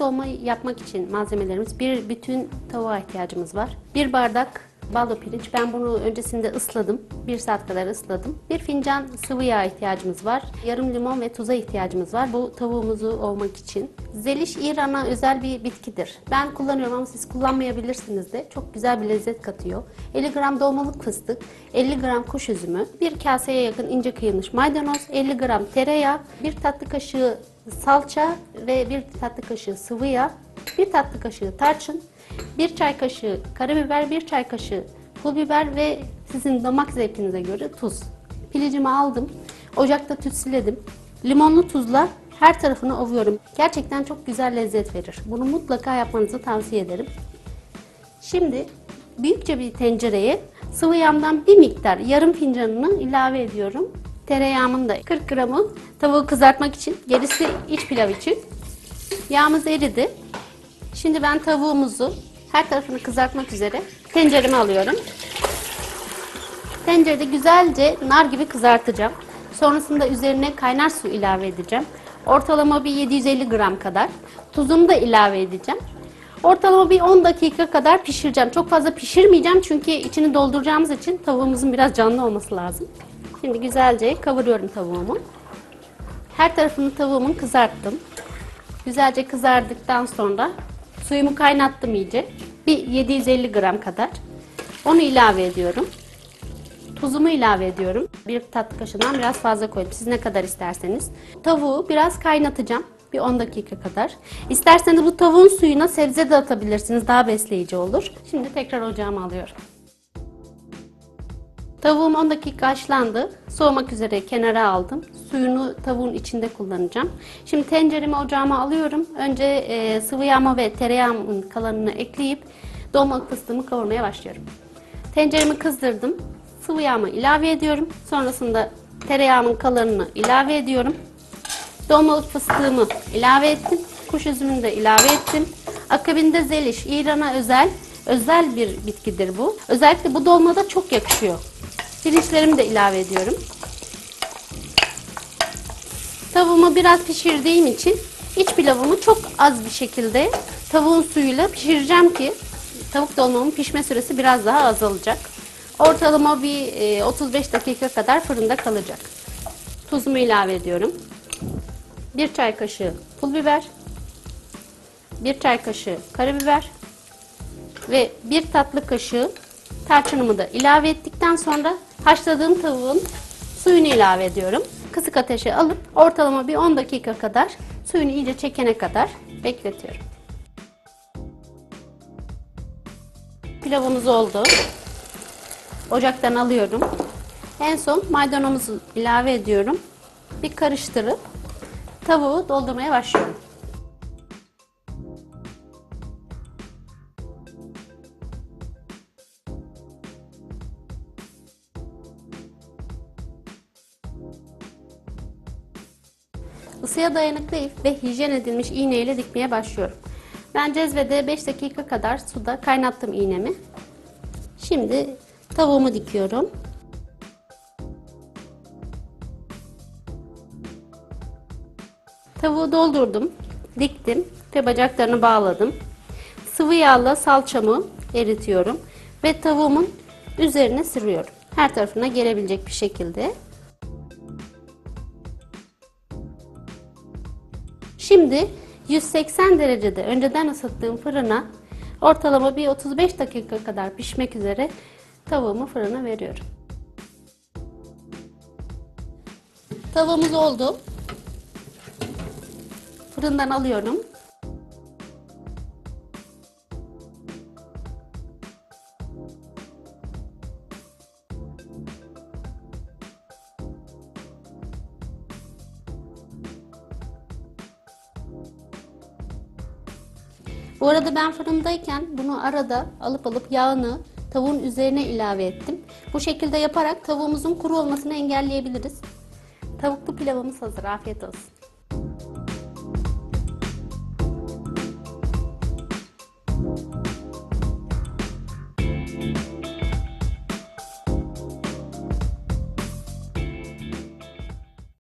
dolma yapmak için malzemelerimiz bir bütün tavuğa ihtiyacımız var. Bir bardak baldo pirinç. Ben bunu öncesinde ısladım. Bir saat kadar ısladım. Bir fincan sıvı yağ ihtiyacımız var. Yarım limon ve tuza ihtiyacımız var. Bu tavuğumuzu ovmak için. Zeliş İran'a özel bir bitkidir. Ben kullanıyorum ama siz kullanmayabilirsiniz de. Çok güzel bir lezzet katıyor. 50 gram dolmalık fıstık, 50 gram kuş üzümü, bir kaseye yakın ince kıyılmış maydanoz, 50 gram tereyağı, bir tatlı kaşığı salça ve bir tatlı kaşığı sıvı yağ, bir tatlı kaşığı tarçın, bir çay kaşığı karabiber, bir çay kaşığı pul biber ve sizin damak zevkinize göre tuz. Pilicimi aldım. Ocakta tütsüledim. Limonlu tuzla her tarafını ovuyorum. Gerçekten çok güzel lezzet verir. Bunu mutlaka yapmanızı tavsiye ederim. Şimdi büyükçe bir tencereye sıvı yağımdan bir miktar yarım fincanını ilave ediyorum. Tereyağımın da 40 gramı tavuğu kızartmak için, gerisi iç pilav için. Yağımız eridi. Şimdi ben tavuğumuzu her tarafını kızartmak üzere tencereme alıyorum. Tencerede güzelce nar gibi kızartacağım. Sonrasında üzerine kaynar su ilave edeceğim. Ortalama bir 750 gram kadar. Tuzumu da ilave edeceğim. Ortalama bir 10 dakika kadar pişireceğim. Çok fazla pişirmeyeceğim çünkü içini dolduracağımız için tavuğumuzun biraz canlı olması lazım. Şimdi güzelce kavuruyorum tavuğumu. Her tarafını tavuğumun kızarttım. Güzelce kızardıktan sonra suyumu kaynattım iyice. Bir 750 gram kadar. Onu ilave ediyorum. Tuzumu ilave ediyorum. Bir tatlı kaşığından biraz fazla koydum. Siz ne kadar isterseniz. Tavuğu biraz kaynatacağım. Bir 10 dakika kadar. İsterseniz bu tavuğun suyuna sebze de atabilirsiniz. Daha besleyici olur. Şimdi tekrar ocağıma alıyorum. Tavuğum 10 dakika haşlandı. Soğumak üzere kenara aldım. Suyunu tavuğun içinde kullanacağım. Şimdi tenceremi ocağıma alıyorum. Önce e, sıvı yağma ve tereyağımın kalanını ekleyip dolmalık fıstığımı kavurmaya başlıyorum. Tenceremi kızdırdım. Sıvı yağımı ilave ediyorum. Sonrasında tereyağımın kalanını ilave ediyorum. Dolmalık fıstığımı ilave ettim. Kuş üzümünü de ilave ettim. Akabinde zeliş, İran'a özel özel bir bitkidir bu. Özellikle bu dolmada çok yakışıyor. Pirinçlerimi de ilave ediyorum. Tavuğumu biraz pişirdiğim için iç pilavımı çok az bir şekilde tavuğun suyuyla pişireceğim ki tavuk dolmamın pişme süresi biraz daha azalacak. Ortalama bir e, 35 dakika kadar fırında kalacak. Tuzumu ilave ediyorum. Bir çay kaşığı pul biber, bir çay kaşığı karabiber ve bir tatlı kaşığı tarçınımı da ilave ettikten sonra haşladığım tavuğun suyunu ilave ediyorum. Kısık ateşe alıp ortalama bir 10 dakika kadar suyunu iyice çekene kadar bekletiyorum. Pilavımız oldu. Ocaktan alıyorum. En son maydanozumuzu ilave ediyorum. Bir karıştırıp tavuğu doldurmaya başlıyorum. Isıya dayanıklı ip ve hijyen edilmiş iğne ile dikmeye başlıyorum. Ben cezvede 5 dakika kadar suda kaynattım iğnemi. Şimdi tavuğumu dikiyorum. Tavuğu doldurdum, diktim ve bacaklarını bağladım. Sıvı yağla salçamı eritiyorum ve tavuğumun üzerine sürüyorum. Her tarafına gelebilecek bir şekilde. Şimdi 180 derecede önceden ısıttığım fırına ortalama bir 35 dakika kadar pişmek üzere tavuğumu fırına veriyorum. Tavuğumuz oldu. Fırından alıyorum. Bu arada ben fırındayken bunu arada alıp alıp yağını tavuğun üzerine ilave ettim. Bu şekilde yaparak tavuğumuzun kuru olmasını engelleyebiliriz. Tavuklu pilavımız hazır. Afiyet olsun.